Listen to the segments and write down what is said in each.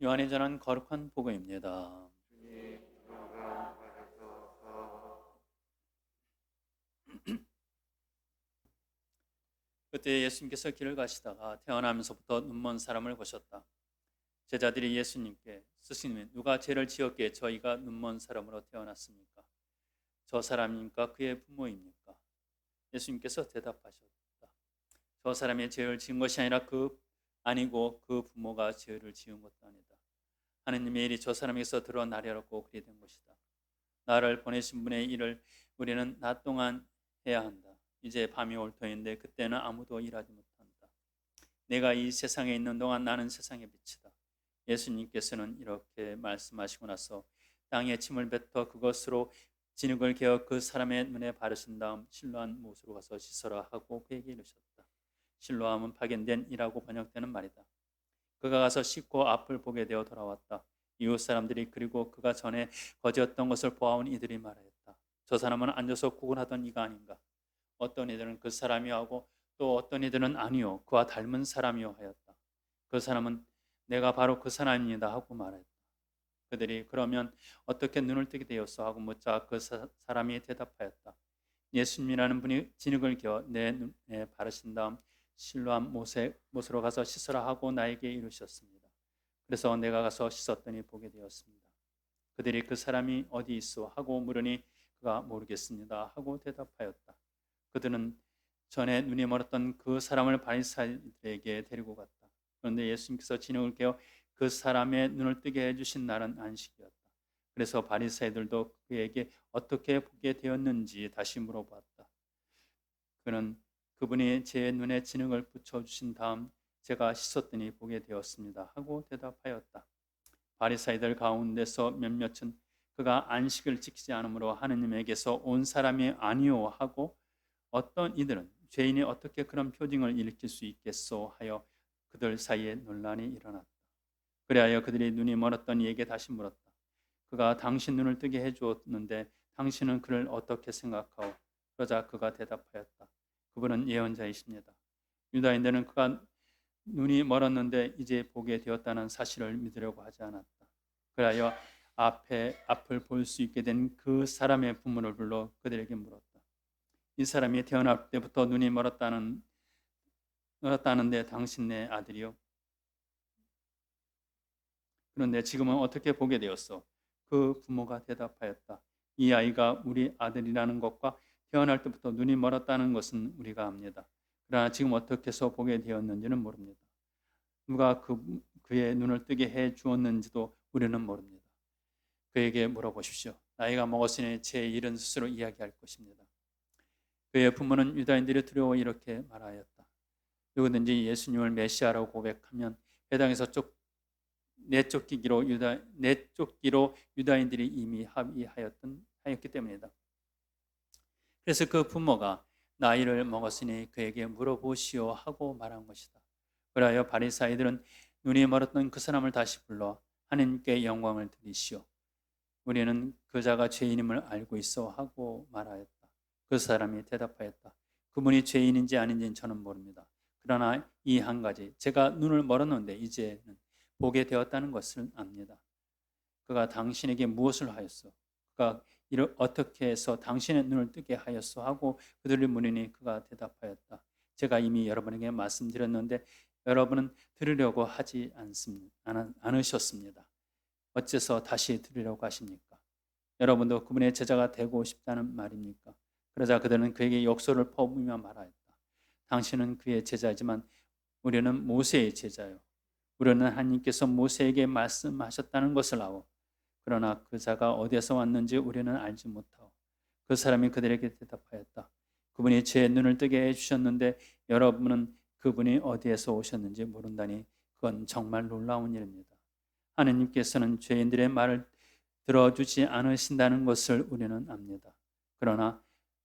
요한이 전한 거룩한 복음입니다. 그때 예수님께서 길을 가시다가 태어나면서부터 눈먼 사람을 보셨다. 제자들이 예수님께 스승님 누가 죄를 지었기에 저희가 눈먼 사람으로 태어났습니까? 저 사람입니까? 그의 부모입니까? 예수님께서 대답하셨다. 저 사람이 죄를 지은 것이 아니라 그 아니고 그 부모가 죄를 지은 것도 아니다. 하느님의 일이 저 사람에게서 드러나려고 그리 된 것이다. 나를 보내신 분의 일을 우리는 낮 동안 해야 한다. 이제 밤이 올 터인데 그때는 아무도 일하지 못한다. 내가 이 세상에 있는 동안 나는 세상의 빛이다. 예수님께서는 이렇게 말씀하시고 나서 땅에 침을 뱉어 그것으로 진흙을 개어 그 사람의 눈에 바르신 다음 실로한 못으로 가서 씻어라 하고 그에게 이르셨다. 실로함은 파견된 이라고 번역되는 말이다. 그가 가서 씻고 앞을 보게 되어 돌아왔다. 이웃 사람들이 그리고 그가 전에 거지였던 것을 보아온 이들이 말하였다. 저 사람은 앉아서 구걸하던 이가 아닌가. 어떤 이들은 그 사람이 하고 또 어떤 이들은 아니요 그와 닮은 사람이요 하였다. 그 사람은 내가 바로 그 사람입니다 하고 말했다. 그들이 그러면 어떻게 눈을 뜨게 되었어 하고 묻자 그 사, 사람이 대답하였다. 예수님이라는 분이 진흙을 겨어 내 눈에 바르신 다음 실로한 못에, 못으로 가서 씻으라 하고 나에게 이르셨습니다. 그래서 내가 가서 씻었더니 보게 되었습니다. 그들이 그 사람이 어디 있어 하고 물으니 그가 모르겠습니다 하고 대답하였다. 그들은 전에 눈이 멀었던 그 사람을 바리사이들에게 데리고 갔다. 그런데 예수님께서 진흙을 깨어 그 사람의 눈을 뜨게 해주신 날은 안식이었다. 그래서 바리사이들도 그에게 어떻게 보게 되었는지 다시 물어봤다. 그는 그분이 제 눈에 진흙을 붙여주신 다음 제가 씻었더니 보게 되었습니다. 하고 대답하였다. 바리사이들 가운데서 몇몇은 그가 안식을 지키지 않으므로 하느님에게서 온 사람이 아니오 하고 어떤 이들은 죄인이 어떻게 그런 표징을 일으킬 수 있겠소 하여 그들 사이에 논란이 일어났다. 그리하여 그들이 눈이 멀었던 이에게 다시 물었다. 그가 당신 눈을 뜨게 해주었는데 당신은 그를 어떻게 생각하오? 그러자 그가 대답하였다. 그분은 예언자이십니다. 유다인들은 그가 눈이 멀었는데 이제 보게 되었다는 사실을 믿으려고 하지 않았다. 그리하여 앞에 앞을 볼 수 있게 된 그 사람의 부모를 불러 그들에게 물었다. 이 사람이 태어날 때부터 눈이 멀었다는 멀었다는데 당신네 아들이요. 그런데 지금은 어떻게 보게 되었어? 그 부모가 대답하였다. 이 아이가 우리 아들이라는 것과 태어날 때부터 눈이 멀었다는 것은 우리가 압니다. 그러나 지금 어떻게 해서 보게 되었는지는 모릅니다. 누가 그, 그의 눈을 뜨게 해 주었는지도 우리는 모릅니다. 그에게 물어보십시오. 나이가 먹었으니 제 일은 스스로 이야기할 것입니다. 그의 부모는 유다인들이 두려워 이렇게 말하였다. 누구든지 예수님을 메시아라고 고백하면 해당에서 쫓 내쫓기기로 유다 내쫓기로 유다인들이 이미 합의하였던 하였기 때문이다. 그래서 그 부모가 나이를 먹었으니 그에게 물어보시오 하고 말한 것이다. 그리하여 바리사이들은 눈이 멀었던 그 사람을 다시 불러 하나님께 영광을 드리시오. 우리는 그자가 죄인임을 알고 있어 하고 말하였다. 그 사람이 대답하였다. 그분이 죄인인지 아닌지는 저는 모릅니다. 그러나 이 한 가지, 제가 눈을 멀었는데 이제는 보게 되었다는 것을 압니다. 그가 당신에게 무엇을 하였어? 그가 이를 어떻게 해서 당신의 눈을 뜨게 하였어? 하고 그들을 물으니 그가 대답하였다. 제가 이미 여러분에게 말씀드렸는데 여러분은 들으려고 하지 않습니다. 않으셨습니다. 어째서 다시 들으려고 하십니까? 여러분도 그분의 제자가 되고 싶다는 말입니까? 그러자 그들은 그에게 욕설을 퍼부으며 말하였다. 당신은 그의 제자지만 우리는 모세의 제자요. 우리는 하나님께서 모세에게 말씀하셨다는 것을 아오. 그러나 그 자가 어디에서 왔는지 우리는 알지 못하오. 그 사람이 그들에게 대답하였다. 그분이 제 눈을 뜨게 해주셨는데 여러분은 그분이 어디에서 오셨는지 모른다니 그건 정말 놀라운 일입니다. 하느님께서는 죄인들의 말을 들어주지 않으신다는 것을 우리는 압니다. 그러나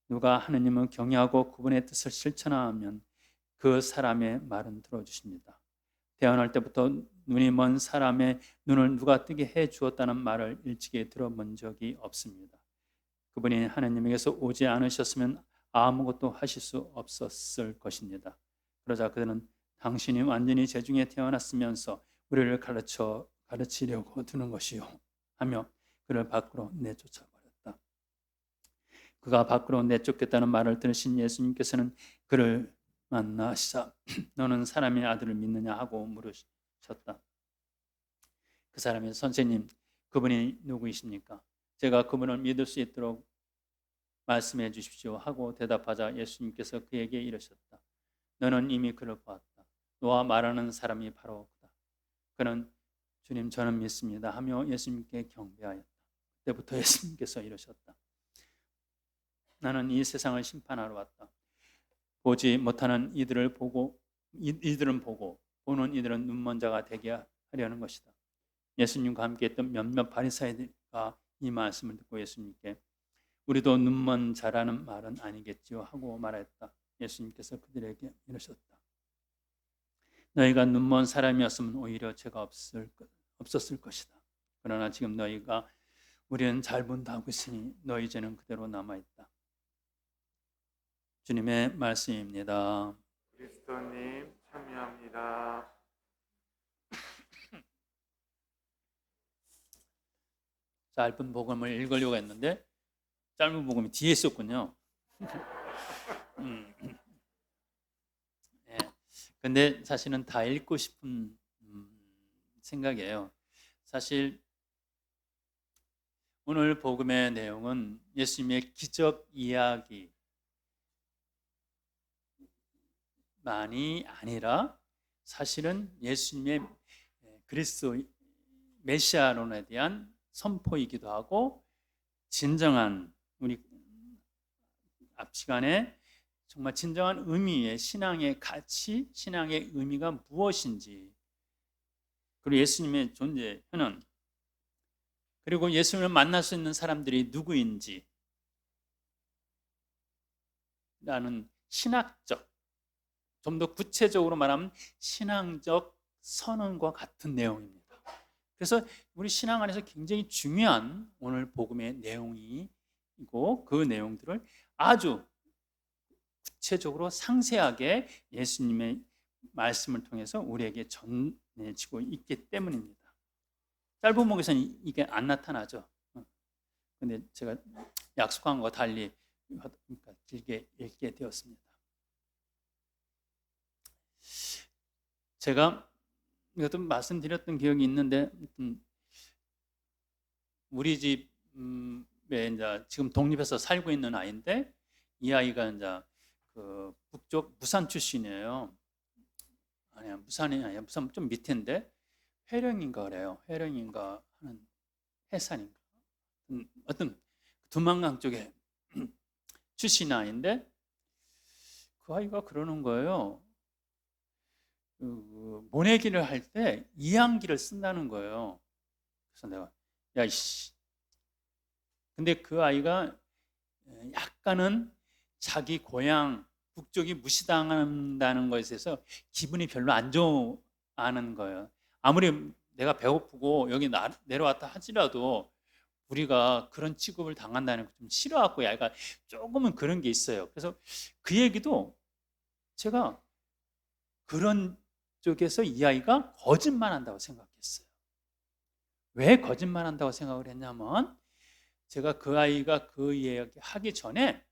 누가 하느님을 경외하고 그분의 뜻을 실천하면 그 사람의 말은 들어주십니다. 태어날 때부터 눈이 먼 사람의 눈을 누가 뜨게 해 주었다는 말을 일찍이 들어본 적이 없습니다. 그분이 하느님에게서 오지 않으셨으면 아무것도 하실 수 없었을 것입니다. 그러자 그들은 당신이 완전히 재중에 태어났으면서 우리를 가르쳐 가르치려고 드는 것이요 하며 그를 밖으로 내쫓아 버렸다. 그가 밖으로 내쫓겠다는 말을 들으신 예수님께서는 그를 만나시사 너는 사람의 아들을 믿느냐 하고 물으 셨다. 그 사람이 선생님 그분이 누구이십니까? 제가 그분을 믿을 수 있도록 말씀해 주십시오 하고 대답하자 예수님께서 그에게 이르셨다. 너는 이미 그를 보았다. 너와 말하는 사람이 바로 그다. 그는 주님 저는 믿습니다 하며 예수님께 경배하였다. 그때부터 예수님께서 이르셨다. 나는 이 세상을 심판하러 왔다. 보지 못하는 이들을 보고 이, 이들은 보고 보는 이들은 눈먼 자가 되게 하려는 것이다. 예수님과 함께 했던 몇몇 바리사이들과 이 말씀을 듣고 예수님께 우리도 눈먼 자라는 말은 아니겠지요 하고 말했다. 예수님께서 그들에게 이르셨다. 너희가 눈먼 사람이었으면 오히려 죄가 없을 없었을 것이다. 그러나 지금 너희가 우리는 잘 본다고 있으니 너희 죄는 그대로 남아 있다. 주님의 말씀입니다. 그리스도님 참여합니다. 짧은 복음을 읽으려고 했는데 짧은 복음이 뒤에 있었군요. 음. 예. 근데 사실은 다 읽고 싶은 음, 생각이에요. 사실 오늘 복음의 내용은 예수님의 기적 이야기 만이 아니라 사실은 예수님의 그리스도 메시아론에 대한 선포이기도 하고 진정한 우리 앞 시간에 정말 진정한 의미의 신앙의 가치, 신앙의 의미가 무엇인지 그리고 예수님의 존재, 현은 그리고 예수님을 만날 수 있는 사람들이 누구인지 라는 신학적 좀 더 구체적으로 말하면 신앙적 선언과 같은 내용입니다. 그래서 우리 신앙 안에서 굉장히 중요한 오늘 복음의 내용이고 그 내용들을 아주 구체적으로 상세하게 예수님의 말씀을 통해서 우리에게 전해지고 있기 때문입니다. 짧은 목에서는 이게 안 나타나죠. 어. 근데 제가 약속한 거 달리 그러니까 길게 읽게 되었습니다. 제가 이것도 말씀드렸던 기억이 있는데 우리 집에 이제 지금 독립해서 살고 있는 아이인데 이 아이가 이제 그 북쪽 부산 출신이에요. 아니야 부산이 아니야 부산 좀 밑인데 회령인가 그래요. 회령인가 하는 해산인가 어떤 두만강 쪽에 출신 아이인데 그 아이가 그러는 거예요. 그 모내기를 할 때 이항기를 쓴다는 거예요. 그래서 내가 야 이씨. 근데 그 아이가 약간은 자기 고향 북쪽이 무시당한다는 것에 대해서 기분이 별로 안 좋아하는 거예요. 아무리 내가 배고프고 여기 나, 내려왔다 하지라도 우리가 그런 취급을 당한다는 걸 좀 싫어하고 약간 조금은 그런 게 있어요. 그래서 그 얘기도 제가 그런 쪽에서 이 아이가 거짓말 한다고 생각했어요. 왜 거짓말 한다고 생각을 했냐면 제가 그 아이가 그 이야기 하기 전에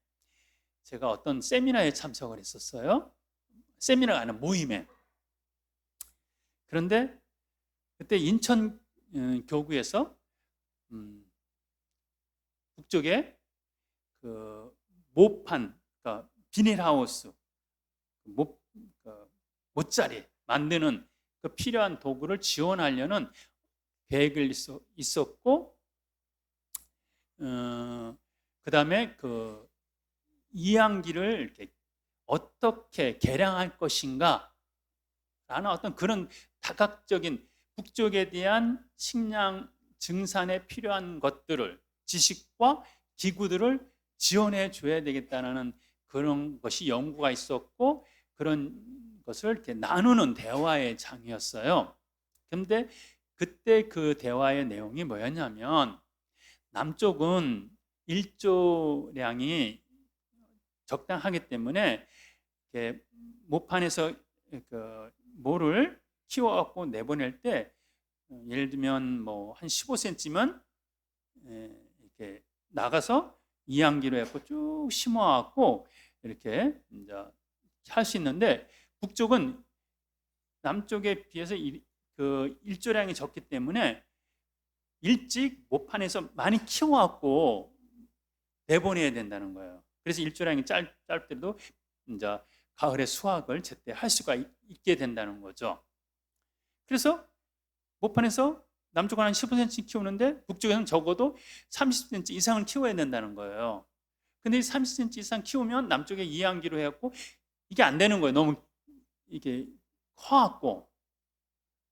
제가 어떤 세미나에 참석을 했었어요. 세미나가 아니라 모임에. 그런데 그때 인천 어, 교구에서 음, 북쪽에 그 모판, 그러니까 비닐하우스, 못, 그 못자리 만드는 그 필요한 도구를 지원하려는 계획을 있었고, 어, 그 다음에 그 이항기를 이렇게 어떻게 개량할 것인가 라는 어떤 그런 다각적인 북쪽에 대한 식량 증산에 필요한 것들을 지식과 기구들을 지원해 줘야 되겠다는 그런 것이 연구가 있었고 그런 것을 나누는 대화의 장이었어요. 근데 그때 그 대화의 내용이 뭐였냐면 남쪽은 일조량이 적당하기 때문에 모판에서 그 모를 키워갖고 내보낼 때 어, 예를 들면 뭐 한 15cm면 이렇게 나가서 이항기로 해갖고 쭉 심어갖고 이렇게 이제 할 수 있는데 북쪽은 남쪽에 비해서 일, 그 일조량이 적기 때문에 일찍 모판에서 많이 키워갖고 내보내야 된다는 거예요. 그래서 일조량이 짧, 짧더라도 이제 가을에 수확을 제때 할 수가 있- 있게 된다는 거죠. 그래서 모판에서 남쪽은 한 15cm 키우는데 북쪽에서는 적어도 30cm 이상을 키워야 된다는 거예요. 근데 이 30cm 이상 키우면 남쪽에 이항기로 해갖고 이게 안 되는 거예요. 너무 이게 커갖고.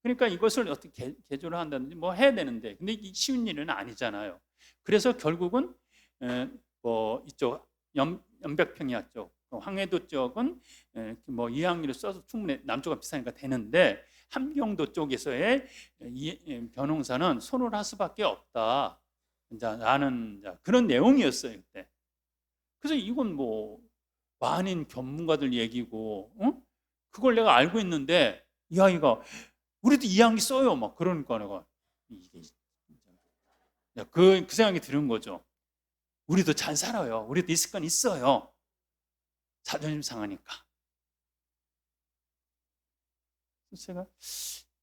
그러니까 이것을 어떻게 개- 개조를 한다든지 뭐 해야 되는데 근데 이 쉬운 일은 아니잖아요. 그래서 결국은 에, 뭐 이쪽 연, 연백평야 쪽그 황해도 쪽은 에, 뭐 이항기를 써서 충분히 남쪽과 비슷하니까 되는데 함경도 쪽에서의 변홍사는 손을 할 수밖에 없다. 이제 그런 내용이었어요 그때. 그래서 이건 뭐 많은 전문가들 얘기고, 어? 그걸 내가 알고 있는데 이 아이가 우리도 이항기 써요 막 그러니까 내가 이게 그, 그 생각이 드는 거죠. 우리도 잘 살아요. 우리도 이 습관 있어요. 자존심 상하니까. 제가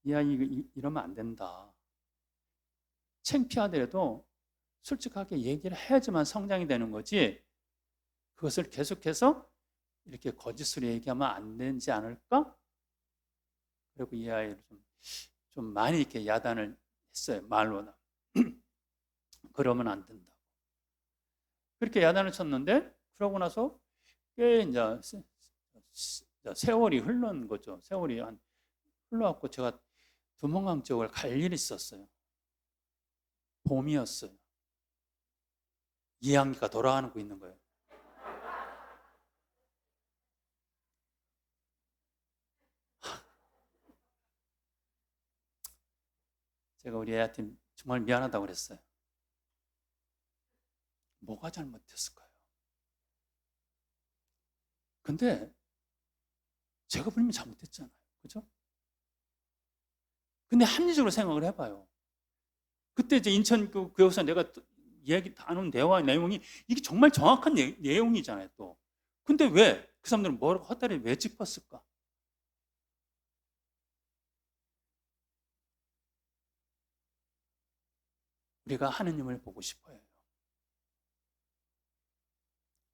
이 아이 이- 이러면 안 된다. 창피하더라도 솔직하게 얘기를 해야지만 성장이 되는 거지. 그것을 계속해서 이렇게 거짓으로 얘기하면 안 되지 않을까? 그리고 이 아이를 좀, 좀 많이 이렇게 야단을 했어요. 말로는. 그러면 안 된다고. 그렇게 야단을 쳤는데, 그러고 나서 꽤 이제 세월이 흘러는 거죠. 세월이 한 흘러갖고 제가 두mon강 쪽을 갈 일이 있었어요. 봄이었어요. 이항기가 돌아가고 있는 거예요. 제가 우리 애한테 정말 미안하다고 그랬어요. 뭐가 잘못됐을까요? 근데 제가 분명히 잘못했잖아요. 그죠? 근데 합리적으로 생각을 해봐요. 그때 이제 인천 그 교육사 내가 또 이야기 나눈 대화 내용이 이게 정말 정확한 내, 내용이잖아요. 또. 근데 왜 그 사람들은 뭐라고 헛다리 왜 짚었을까? 우리가 하느님을 보고 싶어요.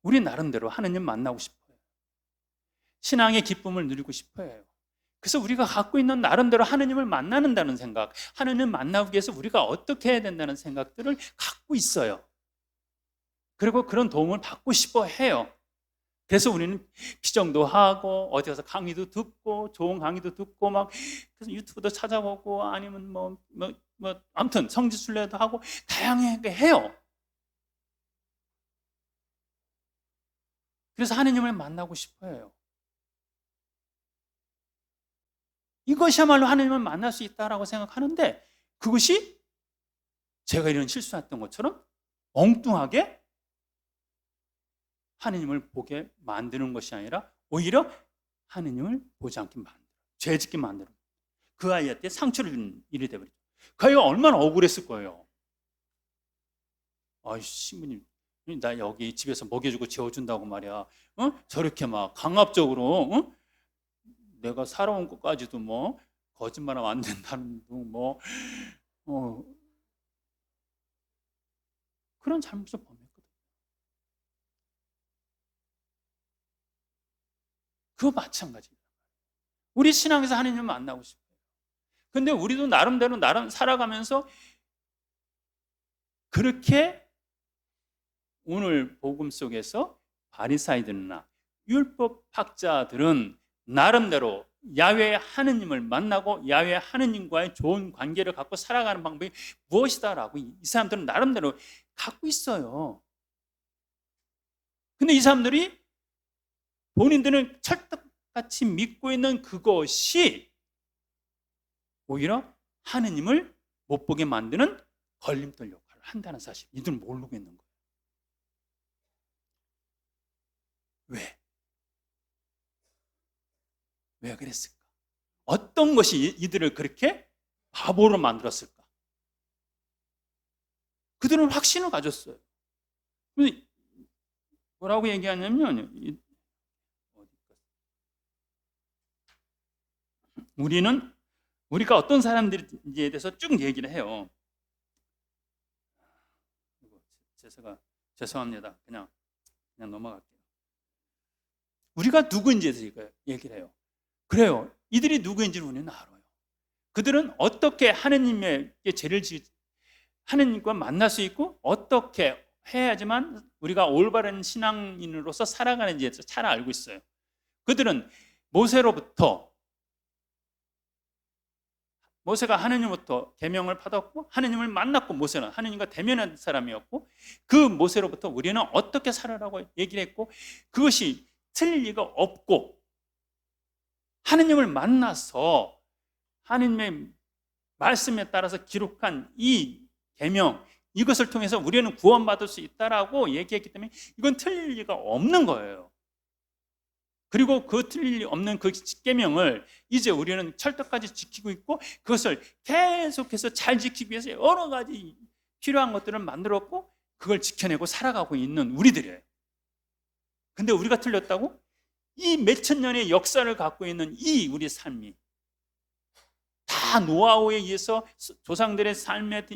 우리 나름대로 하느님 만나고 싶어요. 신앙의 기쁨을 누리고 싶어요. 그래서 우리가 갖고 있는 나름대로 하느님을 만나는다는 생각, 하느님 만나기 위해서 우리가 어떻게 해야 된다는 생각들을 갖고 있어요. 그리고 그런 도움을 받고 싶어 해요. 그래서 우리는 피정도 하고 어디 가서 강의도 듣고 좋은 강의도 듣고 막 그래서 유튜브도 찾아보고 아니면 뭐 뭐 뭐 아무튼 성지 순례도 하고 다양하게 해요. 그래서 하느님을 만나고 싶어요. 이것이야말로 하느님을 만날 수 있다라고 생각하는데 그것이 제가 이런 실수했던 것처럼 엉뚱하게 하느님을 보게 만드는 것이 아니라 오히려 하느님을 보지 않게 만들어 죄 짓게 만들어 그 아이한테 상처를 주는 일이 되버리죠 그 아이가 얼마나 억울했을 거예요 아이 신부님 나 여기 집에서 먹여주고 재워준다고 말이야 어? 저렇게 막 강압적으로 어? 내가 살아온 것까지도 뭐 거짓말하면 안 된다는 뭐 어, 그런 잘못을 범했거든. 그거 마찬가지입니다. 우리 신앙에서 하느님을 만나고 싶어요. 근데 우리도 나름대로 나름 살아가면서 그렇게 오늘 복음 속에서 바리사이들이나 율법 학자들은 나름대로 야외 하느님을 만나고 야외 하느님과의 좋은 관계를 갖고 살아가는 방법이 무엇이다라고 이 사람들은 나름대로 갖고 있어요. 근데 이 사람들이 본인들은 철떡같이 믿고 있는 그것이 오히려 하느님을 못 보게 만드는 걸림돌 역할을 한다는 사실. 이들은 모르고 있는 거예요. 왜? 왜 그랬을까? 어떤 것이 이들을 그렇게 바보로 만들었을까? 그들은 확신을 가졌어요. 뭐라고 얘기하냐면? 우리는 우리가 어떤 사람들인지에 대해서 쭉 얘기를 해요. 제가 죄송합니다. 그냥 그냥 넘어갈게요. 우리가 누구인지에 대해서 얘기를 해요. 그래요. 이들이 누구인지를 우리는 알아요. 그들은 어떻게 하느님에게 죄를 지 하느님과 만날 수 있고 어떻게 해야지만 우리가 올바른 신앙인으로서 살아가는지에 잘 알고 있어요. 그들은 모세로부터 모세가 하느님부터 계명을 받았고 하느님을 만났고 모세는 하느님과 대면한 사람이었고 그 모세로부터 우리는 어떻게 살아라고 얘기를 했고 그것이 틀릴 리가 없고 하느님을 만나서 하느님의 말씀에 따라서 기록한 이 계명 이것을 통해서 우리는 구원받을 수 있다라고 얘기했기 때문에 이건 틀릴 리가 없는 거예요. 그리고 그 틀릴 리 없는 그 계명을 이제 우리는 철떡까지 지키고 있고 그것을 계속해서 잘 지키기 위해서 여러 가지 필요한 것들을 만들었고 그걸 지켜내고 살아가고 있는 우리들이에요. 근데 우리가 틀렸다고? 이 몇천 년의 역사를 갖고 있는 이 우리 삶이 다 노하우에 의해서 조상들의 삶의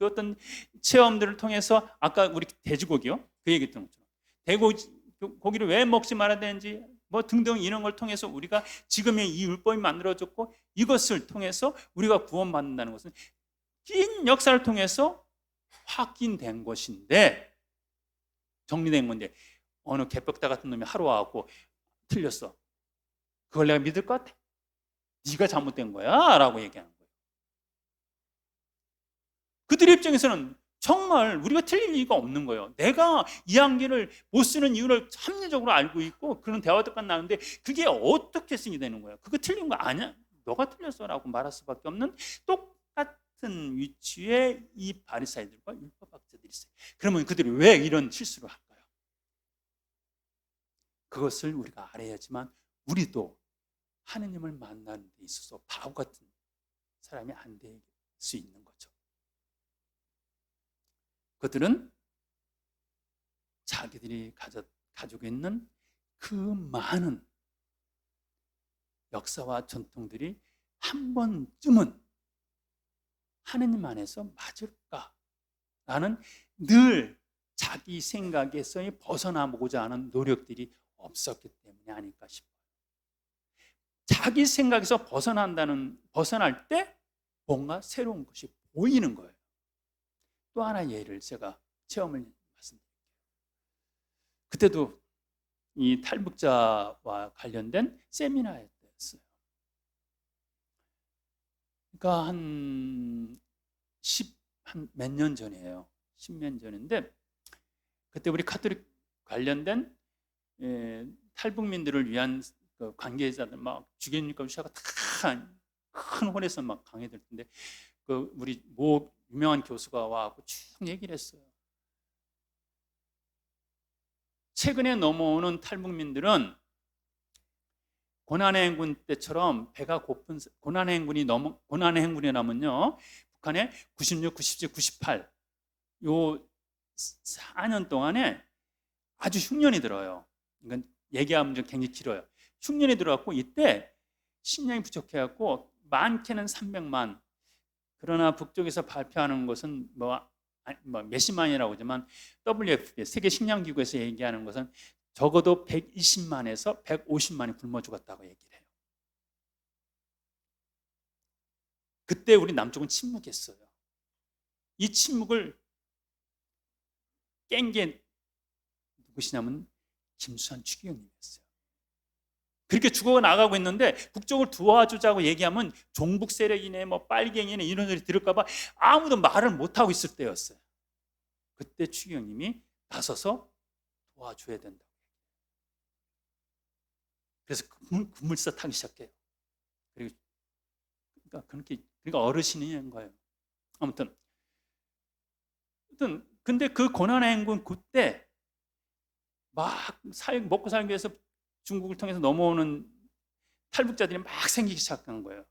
그 어떤 체험들을 통해서 아까 우리 돼지고기요 그 얘기했던 것처럼 돼지 고기를 왜 먹지 말아야 되는지 뭐 등등 이런 걸 통해서 우리가 지금의 이 율법이 만들어졌고 이것을 통해서 우리가 구원받는다는 것은 긴 역사를 통해서 확인된 것인데 정리된 건데 어느 개벽다 같은 놈이 하루 와갖고 틀렸어. 그걸 내가 믿을 것 같아? 네가 잘못된 거야 라고 얘기하는 거예요. 그들의 입장에서는 정말 우리가 틀릴 리가 없는 거예요. 내가 이 한계를 못 쓰는 이유를 합리적으로 알고 있고 그런 대화도 나는데 그게 어떻게 쓰게 되는 거예요? 그거 틀린 거 아니야? 너가 틀렸어라고 말할 수밖에 없는 똑같은 위치에 이 바리사이들과 율법학자들이 있어요. 그러면 그들이 왜 이런 실수를 할까요? 그것을 우리가 알아야지만 우리도 하느님을 만나는 데 있어서 바보 같은 사람이 안 될 수 있는 거죠. 그들은 자기들이 가져, 가지고 있는 그 많은 역사와 전통들이 한 번쯤은 하느님 안에서 맞을까? 라는 늘 자기 생각에서 벗어나보고자 하는 노력들이 없었기 때문이 아닐까 싶어요. 자기 생각에서 벗어난다는 벗어날 때 뭔가 새로운 것이 보이는 거예요. 또 하나 예를 제가 체험을 말씀드릴게요. 그때도 이 탈북자와 관련된 세미나였어요. 그러니까 한 10, 한 몇 년 전이에요. 10년 전인데 그때 우리 카톨릭 관련된 예, 탈북민들을 위한 그 관계자들 막 주교님과 시아가 다큰 홀에서 막 강의될 텐데 그 우리 모 유명한 교수가 와갖고 쭉 얘기를 했어요. 최근에 넘어오는 탈북민들은 고난의 행군 때처럼 배가 고픈 고난의 행군이 넘어 고난의 행군이 나면요 북한에 96, 97, 98 요 4년 동안에 아주 흉년이 들어요. 이건 얘기하면 좀 굉장히 길어요. 흉년이 들어왔고 이때 식량이 부족해갖고 많게는 300만 그러나 북쪽에서 발표하는 것은 뭐, 뭐 몇십만이라고 하지만 WFP 세계 식량 기구에서 얘기하는 것은 적어도 120만에서 150만이 굶어 죽었다고 얘기를 해요. 그때 우리 남쪽은 침묵했어요. 이 침묵을 깬 게 누구시냐면 김수환 추기경님이었어요. 그렇게 죽어 나가고 있는데 북쪽을 도와주자고 얘기하면 종북 세력이네 뭐 빨갱이네 이런 소리 들을까봐 아무도 말을 못 하고 있을 때였어요. 그때 추기경님이 나서서 도와줘야 된다. 그래서 금물사 타기 시작해요. 그리고 그러니까 그렇게 그러니까 어르신인 거예요. 아무튼, 아무튼 근데 그 고난의 행군 그때 막 살, 먹고 살기 위해서 중국을 통해서 넘어오는 탈북자들이 막 생기기 시작한 거예요.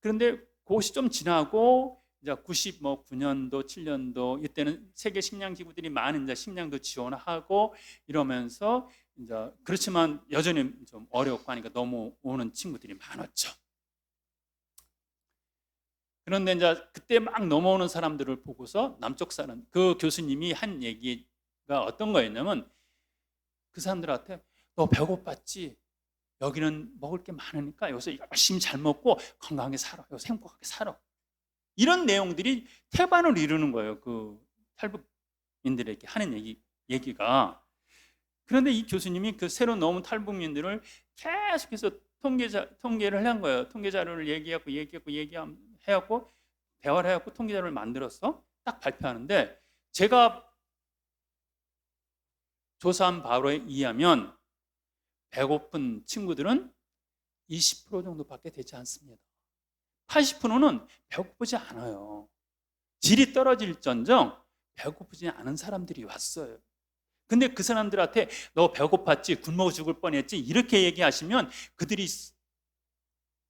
그런데 그것이 좀 지나고 이제 99년도, 7년도 이때는 세계 식량 기구들이 많은 이제 식량도 지원하고 이러면서 이제 그렇지만 여전히 좀 어렵고 하니까 너무 오는 친구들이 많았죠. 그런데 이제 그때 막 넘어오는 사람들을 보고서 남쪽 사람 그 교수님이 한 얘기가 어떤 거였냐면 그 사람들한테 너 배고팠지? 여기는 먹을 게 많으니까 여기서 열심히 잘 먹고 건강하게 살아. 여기서 행복하게 살아. 이런 내용들이 태반을 이루는 거예요. 그 탈북민들에게 하는 얘기, 얘기가. 그런데 이 교수님이 그 새로 넘은 탈북민들을 계속해서 통계자, 통계를 한 거예요. 통계 자료를 얘기하고 얘기하고 얘기해갖고 대화를 해갖고 통계 자료를 만들었어. 딱 발표하는데 제가 조사한 바로에 의하면 배고픈 친구들은 20% 정도밖에 되지 않습니다. 80%는 배고프지 않아요. 질이 떨어질전정 배고프지 않은 사람들이 왔어요. 근데 그 사람들한테 너 배고팠지 굶어 죽을 뻔했지 이렇게 얘기하시면 그들이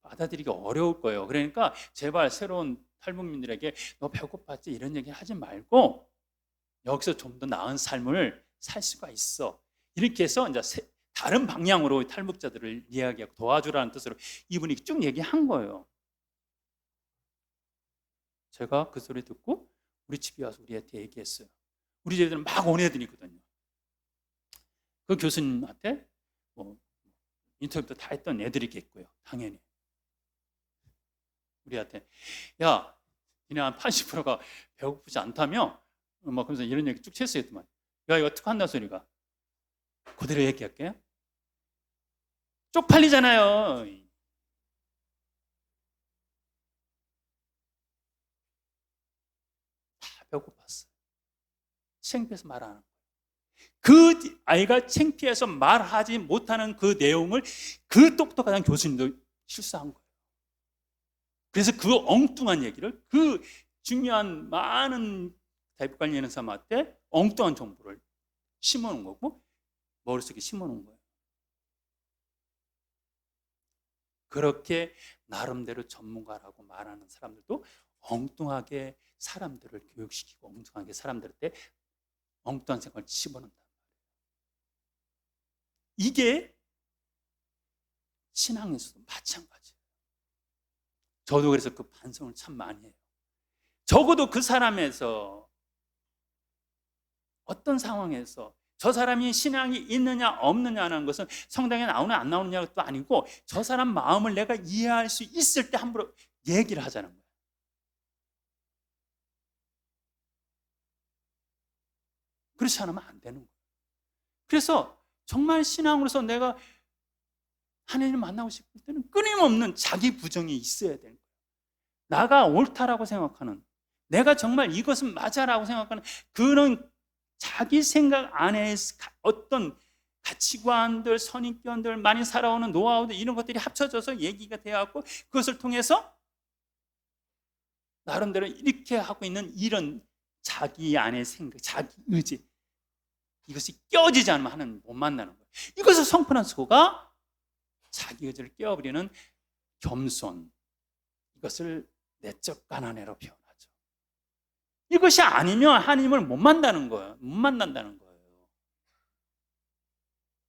받아들이기 어려울 거예요. 그러니까 제발 새로운 탈북민들에게 너 배고팠지 이런 얘기 하지 말고 여기서 좀 더 나은 삶을 살 수가 있어. 이렇게 해서 이제 세- 다른 방향으로 탈북자들을 이야기하고 도와주라는 뜻으로 이분이 쭉 얘기한 거예요. 제가 그 소리 듣고 우리 집에 와서 우리한테 얘기했어요. 우리 집에는 막온 애들이거든요. 그 교수님한테 뭐 인터뷰도 다 했던 애들이겠고요. 당연히. 우리한테 야, 니네 한 80%가 배고프지 않다며? 막 그러면서 이런 얘기 쭉 했어요. 야, 이거 어떻게 한다 소리가. 그대로 얘기할게요. 쪽팔리잖아요. 다 배고팠어. 창피해서 말안 거예요. 그 아이가 창피해서 말하지 못하는 그 내용을 그 똑똑한 교수님도 실수한 거예요. 그래서 그 엉뚱한 얘기를 그 중요한 많은 대북 관련 사람한테 엉뚱한 정보를 심어놓은 거고 머릿속에 심어놓은 거예요. 그렇게 나름대로 전문가라고 말하는 사람들도 엉뚱하게 사람들을 교육시키고 엉뚱하게 사람들한테 엉뚱한 생각을 집어넣는단 말이에요. 이게 신앙에서도 마찬가지예요. 저도 그래서 그 반성을 참 많이 해요. 적어도 그 사람에서 어떤 상황에서 저 사람이 신앙이 있느냐 없느냐는 것은 성당에 나오느냐 안 나오느냐도 아니고 저 사람 마음을 내가 이해할 수 있을 때 함부로 얘기를 하자는 거예요. 그렇지 않으면 안 되는 거예요. 그래서 정말 신앙으로서 내가 하나님을 만나고 싶을 때는 끊임없는 자기 부정이 있어야 되는 거예요. 나가 옳다라고 생각하는 내가 정말 이것은 맞아라고 생각하는 그런 자기 생각 안에 어떤 가치관들, 선입견들, 많이 살아오는 노하우들 이런 것들이 합쳐져서 얘기가 되어갖고 그것을 통해서 나름대로 이렇게 하고 있는 이런 자기 안의 생각, 자기 의지 이것이 껴지지 않으면 하나님 못 만나는 거예요. 이것을 성품한 소가 자기 의지를 깨어버리는 겸손 이것을 내적 가난해로 표현하죠. 이것이 아니면 하나님을 못 만나는 거예요. 못 만난다는 거예요.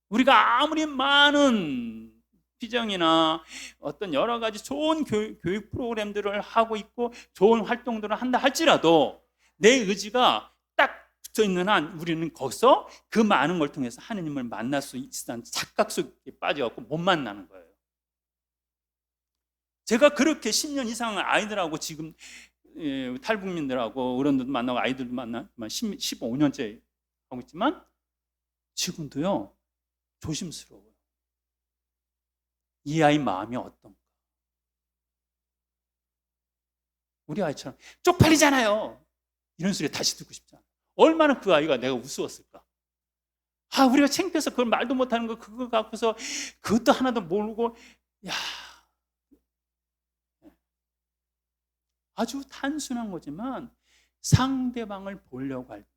우리가 아무리 많은 비정이나 어떤 여러 가지 좋은 교육, 교육 프로그램들을 하고 있고 좋은 활동들을 한다 할지라도 내 의지가 딱 붙어 있는 한 우리는 거기서 그 많은 걸 통해서 하느님을 만날 수 있다는 착각 속에 빠져갖고 못 만나는 거예요. 제가 그렇게 10년 이상 아이들하고 지금 예, 탈북민들하고 어른들도 만나고 아이들도 만나 15년째 하고 있지만 지금도요 조심스러워요. 이 아이 마음이 어떤가? 우리 아이처럼 쪽팔리잖아요. 이런 소리 다시 듣고 싶지 않아. 얼마나 그 아이가 내가 우스웠을까? 아, 우리가 창피해서 그걸 말도 못하는 거 그거 갖고서 그것도 하나도 모르고 야 아주 단순한 거지만 상대방을 보려고 할 때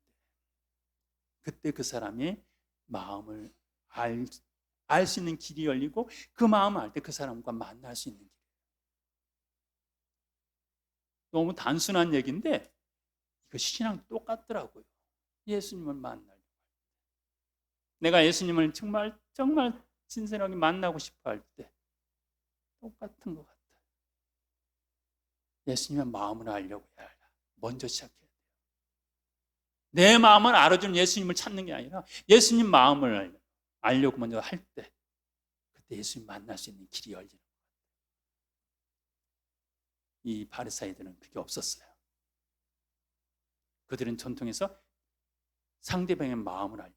그때 그 사람의 마음을 알 알 수 있는 길이 열리고 그 마음을 알 때 그 사람과 만날 수 있는 길. 너무 단순한 얘기인데 이거 신앙 똑같더라고요. 예수님을 만날 때. 내가 예수님을 정말 정말 진실하게 만나고 싶어 할 때 똑같은 것 같아요. 예수님의 마음을 알려고 해야 할 먼저 시작해야 돼요. 내 마음을 알아주는 예수님을 찾는 게 아니라 예수님 마음을 알려고 먼저 할 때 그때 예수님 만날 수 있는 길이 열리는 거예요. 이 바리사이들은 그게 없었어요. 그들은 전통에서 상대방의 마음을 알려.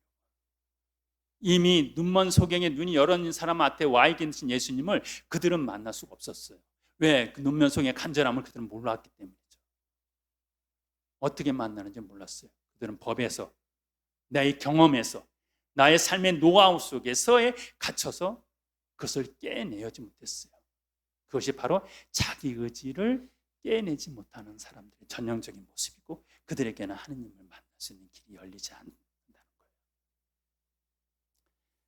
이미 눈먼 소경의 눈이 열어진 사람 앞에 와 계신 예수님을 그들은 만날 수가 없었어요. 왜? 그 눈먼 소경의 간절함을 그들은 몰랐기 때문이죠. 어떻게 만나는지 몰랐어요. 그들은 법에서, 나의 경험에서, 나의 삶의 노하우 속에서에 갇혀서 그것을 깨내지 못했어요. 그것이 바로 자기 의지를 깨내지 못하는 사람들의 전형적인 모습이고 그들에게는 하느님을 만날 수 있는 길이 열리지 않,